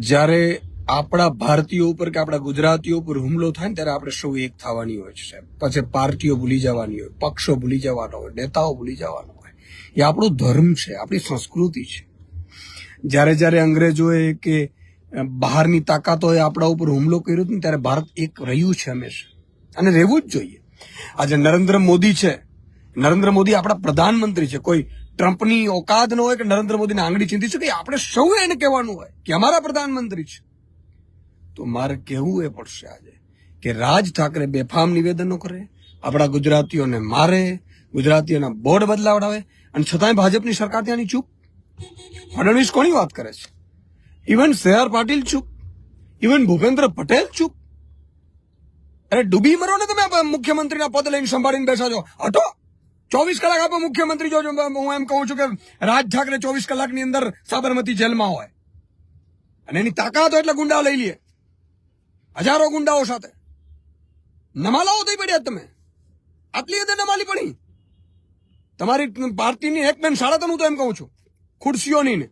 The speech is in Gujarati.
જ્યારે આપણા ભારતીયો ઉપર કે આપણા ગુજરાતીઓ ઉપર હુમલો થાય ને ત્યારે આપણે સૌ એક થવાની હોય છે પછી પાર્ટીઓ ભૂલી જવાની હોય, પક્ષો ભૂલી જવાનો હોય, નેતાઓ ભૂલી જવાનો હોય. એ આપણો ધર્મ છે, આપણી સંસ્કૃતિ છે. જ્યારે જ્યારે અંગ્રેજોએ કે બહારની તાકાતોએ આપણા ઉપર હુમલો કર્યો હતો ને ત્યારે ભારત એક રહ્યું છે હંમેશા. અને રહેવું જ જોઈએ. આજે નરેન્દ્ર મોદી છે. નરેન્દ્ર મોદી આપણા પ્રધાનમંત્રી છે. કોઈ ટ્રમ્પની ઓકાદ ન હોય કે નરેન્દ્ર મોદીની આંગળી ચીંધી શકે આપણે સૌ એને કહેવાનું હોય કે અમારા પ્રધાનમંત્રી છે. તો મારે કહેવું એ પડશે આજે કે રાજ ઠાકરે બેફામ નિવેદનો કરે, આપણા ગુજરાતીઓને મારે, ગુજરાતીઓના બોર્ડ બદલાવડાવે અને છતાંય ભાજપની સરકાર ત્યાંની ચૂપ. ફડણવીસ કોની વાત કરે છે? ઇવન સી આર પાટીલ ચૂપ. ઇવન ભૂપેન્દ્ર પટેલ ચૂપ. અરે ડૂબી મરો ને તમે મુખ્યમંત્રીના પદ લઈને સંભાળીને બેસા છો. હટો. ચોવીસ કલાક આપો મુખ્યમંત્રી, જો હું એમ કહું છું કે રાજ ઠાકરે ચોવીસ કલાકની અંદર સાબરમતી જેલમાં હોય. અને એની તાકાત હોય એટલે ગુંડા લઈ લઈએ હજારો ગુંડાઓ સાથે. નમાલાઓ થઈ પડ્યા તમે. આટલી હદે નમાલી પડી. તમારી પાર્ટીની એક બેન ત્રણ હું તો એમ કહું છું. ખુરશીઓની ને